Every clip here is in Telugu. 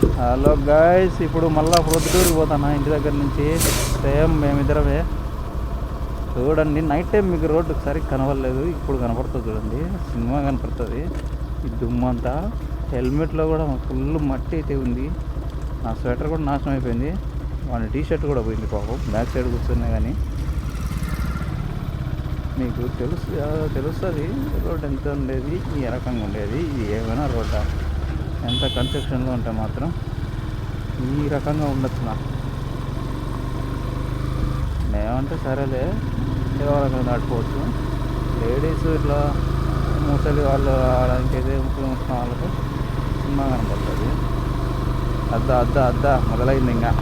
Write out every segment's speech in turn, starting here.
హలో గాయస్ ఇప్పుడు మళ్ళా ప్రొద్దుటూరుకి పోతాను? ఇంటి దగ్గర నుంచి. సేమ్ మేమిద్దరమే. చూడండి నైట్ టైం మీకు రోడ్డు సరిగ్గా కనవలేదు ఇప్పుడు కనపడుతుంది చూడండి. సినిమా కనపడుతుంది. ఈ దుమ్ము అంతా. హెల్మెట్లో కూడా ఫుల్ మట్టి అయితే ఉంది. నా స్వెటర్ కూడా నాశనం అయిపోయింది. వాడి టీ షర్ట్ కూడా పోయింది పాపం. బ్యాక్ సైడ్ కూర్చున్నా కానీ మీకు తెలుసు తెలుస్తుంది. రోడ్ ఎంత ఉండేది? ఈ రకంగా ఉండేది. ఇది ఏమైనా రోడ్డా? ఎంత కన్స్ట్రక్షన్లో ఉంటే మాత్రం ఈ రకంగా ఉండొచ్చు నాకు. నేమంటే సరేలే ఏదో రకంగా దాటిపోవచ్చు లేడీస్ ఇట్లా ముసలి వాళ్ళు ఇంకైతే ముసలి ముసలి వాళ్ళకు సినిమా కనపడుతుంది. అద్దా అద్దా అద్దా మొదలైంది ఇంకా.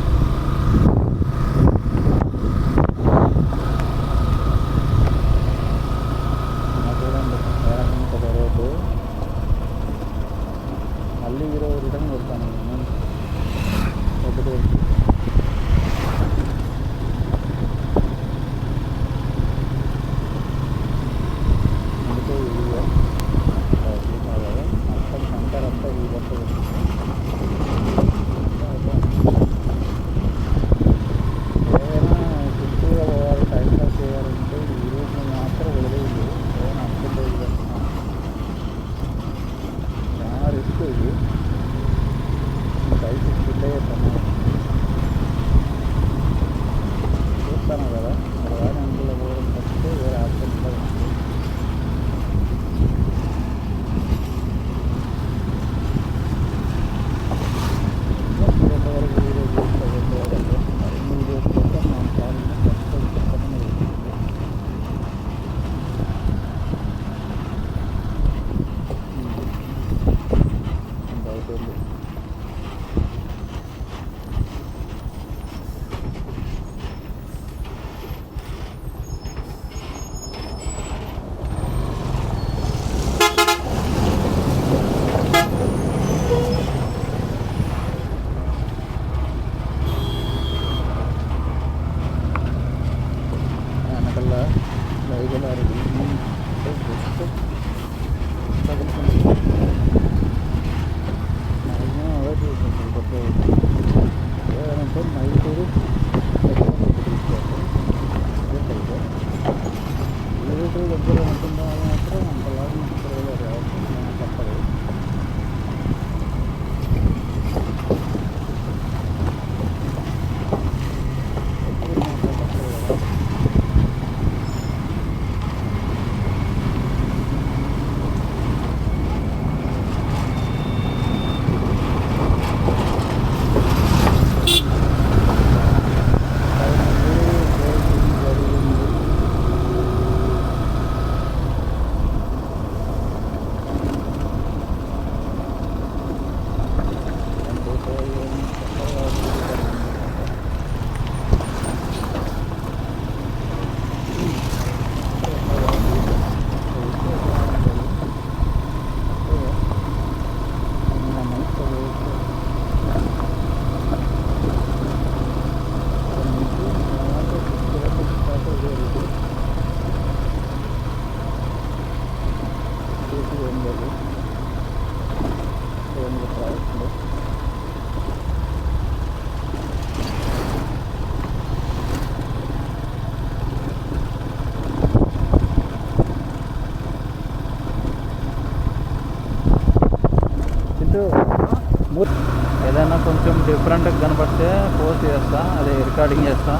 డిఫరెంట్ డిఫరెంట్గా కనపడితే పోస్ట్ చేస్తా అదే రికార్డింగ్ చేస్తా.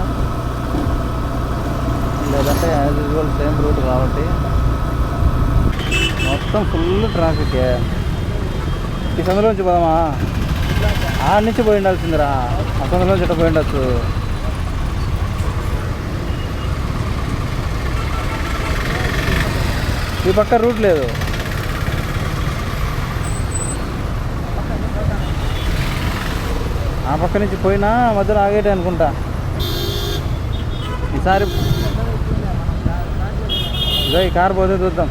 లేదంటే యాజ్ యూజువల్ సేమ్ రూట్ కాబట్టి. మొత్తం ఫుల్ ట్రాఫిక్ ఈ సందులోంచి పోదామా? ఆడ నుంచి పోయి ఉండాల్సిందిరా. ఆ సందులోంచి నుంచి పోయి ఉండొచ్చు? ఈ పక్క రూట్ లేదు. ఆ పక్క నుంచి పోయినా మధ్యలో ఆగేటే అనుకుంటా. ఈసారి ఇదో ఈ కారు పోతే చూద్దాం.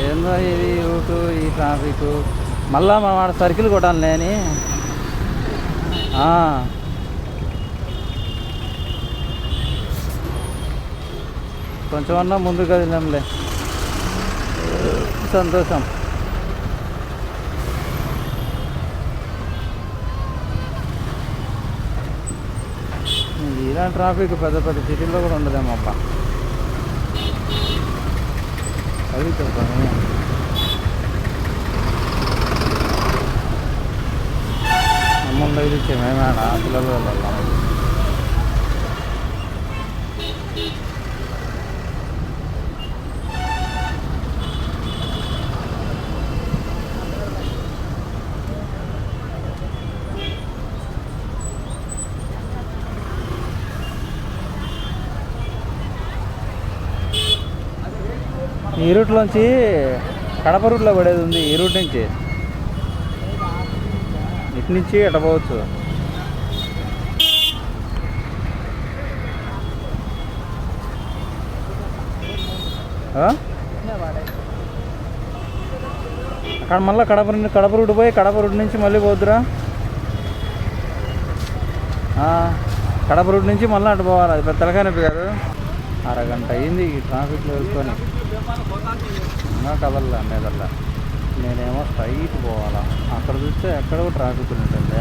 ఏందో ఇది రూటు ఈ ట్రాఫిక్ మళ్ళా మా వాడు సర్కిల్ కొట్టాలి నేను కొంచెం అన్నా ముందు కదిలేంలే సంతోషం. ఇలాంటి ట్రాఫిక్ పెద్ద పెద్ద సిటీల్లో కూడా ఉండదేమో అబ్బా. అది చెప్పాను అమ్ముండ ఇది? మేమేనా పిల్లలు వెళ్ళాం ఈ రూట్లోంచి కడప రూట్లో పడేది ఉంది ఈ రూట్ నుంచి. ఇటు నుంచి ఎటపోవచ్చు అక్కడ మళ్ళీ కడప నుండి కడప రూట్ పోయి కడప రూట్ నుంచి మళ్ళీ పోద్దురా కడప రూట్ నుంచి మళ్ళీ అటు పోవాలి అది పెద్ద కాదు. అరగంట అయింది ఈ ట్రాఫిక్లో వెళ్కొని ఇంకా కదల్లా మీదల్లా నేనేమో స్ట్రైట్ పోవాలా. అక్కడ చూస్తే ఎక్కడ ట్రాఫిక్ ఉంటుంది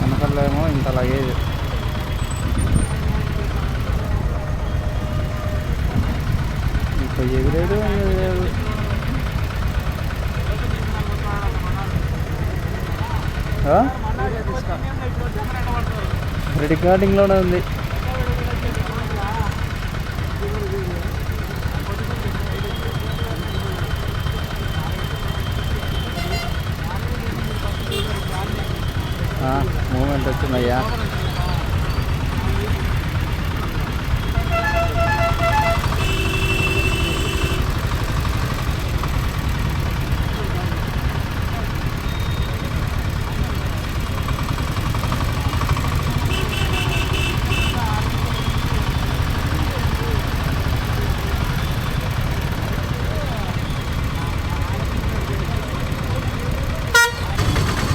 వెనకల్లేమో ఏమో ఇంత లగేజ్ ఇంకా ఎగిరేడు ఎగిరేడు ఆ? రికార్డింగ్లోనే ఉంది. Ah, మూమెంట్ వచ్చిందయ్యా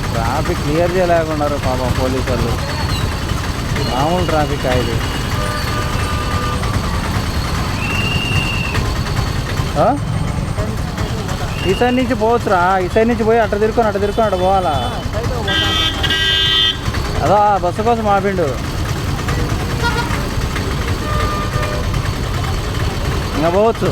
ట్రాఫిక్ క్లియర్ చేయలేకున్నారు పాపం పోలీసు వాళ్ళు మామూలు ట్రాఫిక్ ఇది ఈ సైడ్ నుంచి పోవచ్చురా. ఈ సైడ్ నుంచి పోయి అట్ట తిరుక్కొని అట్ట తిరుక్కొని అట్ట పోవాలా? అదో బస్సు కోసం ఆపిండు. ఇంకా పోవచ్చు.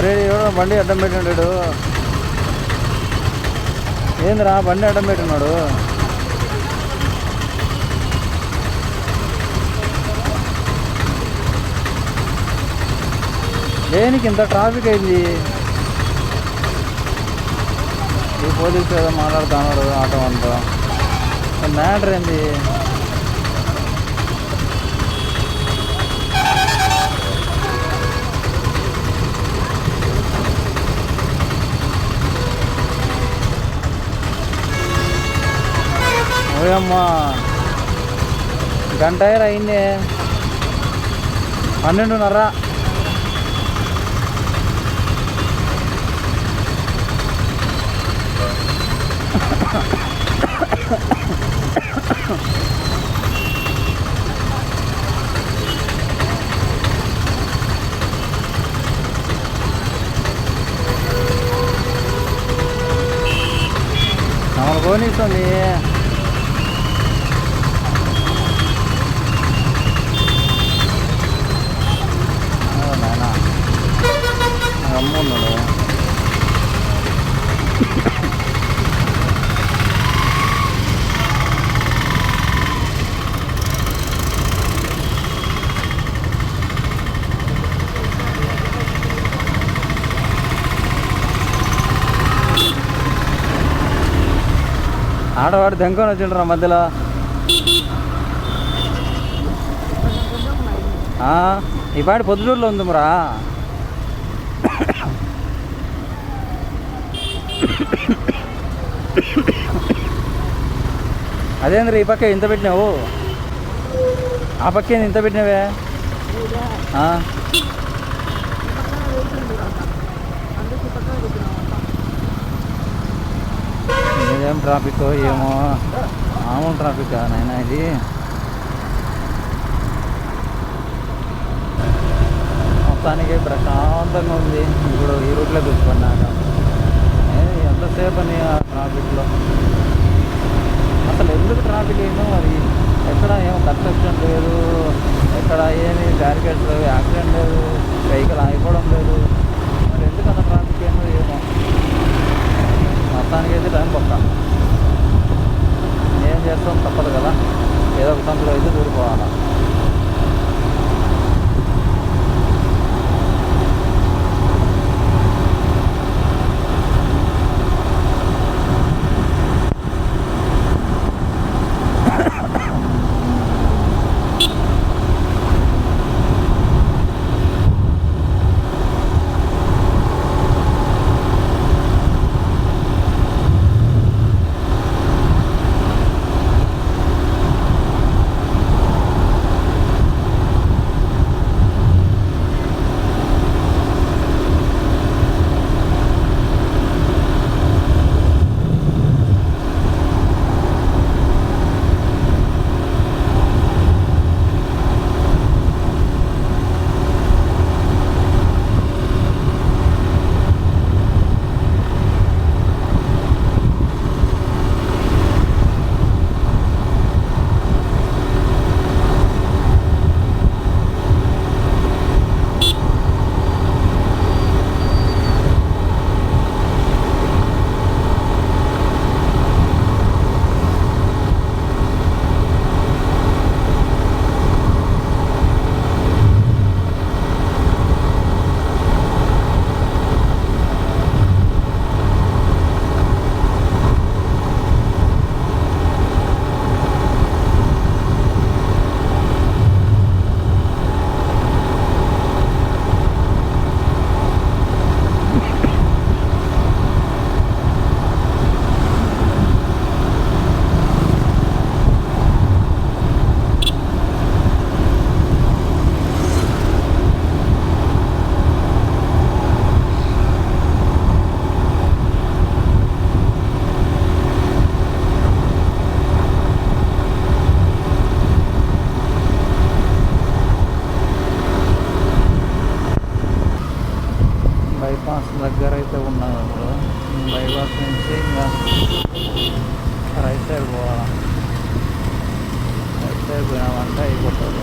అరే ఎవడో బండి అడ్డం పెట్టినాడు ఏందిరా బండి అడ్డం పెట్టినాడు? దేనికి ఇంత ట్రాఫిక్ అయింది? ఈ పోలీసు ఏదో మాట్లాడుతున్నాడు ఆటో అంతా. మ్యాటర్ ఏంది? ఓయమ్మా గంట అయింది పన్నెండున్నర మమ్మల్ని పోనీస్తుంది ఆడవాడు దెంకొని వచ్చిండ్రా మధ్యలో. ఈ పాటి పొద్దుటూరులో ఉంది మరా. అదేంద్ర ఈ పక్క ఇంత పెట్టినావు? ఆ పక్క ఏంది ఇంత పెట్టినావే? ఏం ట్రాఫిక్ ఏమో? మామూలు ట్రాఫిక్ నాయన ఇది. మొత్తానికి ప్రశాంతంగా ఉంది. ఇప్పుడు ఈ రూట్లో తెచ్చుకున్నాక ఎంతసేపు అని ఆ ట్రాఫిక్లో అసలు ఎందుకు ట్రాఫిక్ అయిందో మరి? ఎక్కడ ఏం కన్స్ట్రక్షన్ లేదు. ఎక్కడ ఏమి బ్యారికేడ్స్ లేవు. యాక్సిడెంట్ లేదు. వెహికల్ ఆగిపోవడం లేదు. మరి ఎందుకు అంత ట్రాఫిక్ ఏందో ఏమో? మొత్తానికి అయితే టైం పక్క. చేస్తాం తప్పదు కదా. ఏదో ఒక సందులో అయితే దూరిపోవాలా. దగ్గర అయితే ఇప్పుడు. బైపాస్ నుంచి ఇంకా రైట్ సైడ్ పోవాలా? రైట్ సైడ్ పోయినామంటే అయిపోతుంది.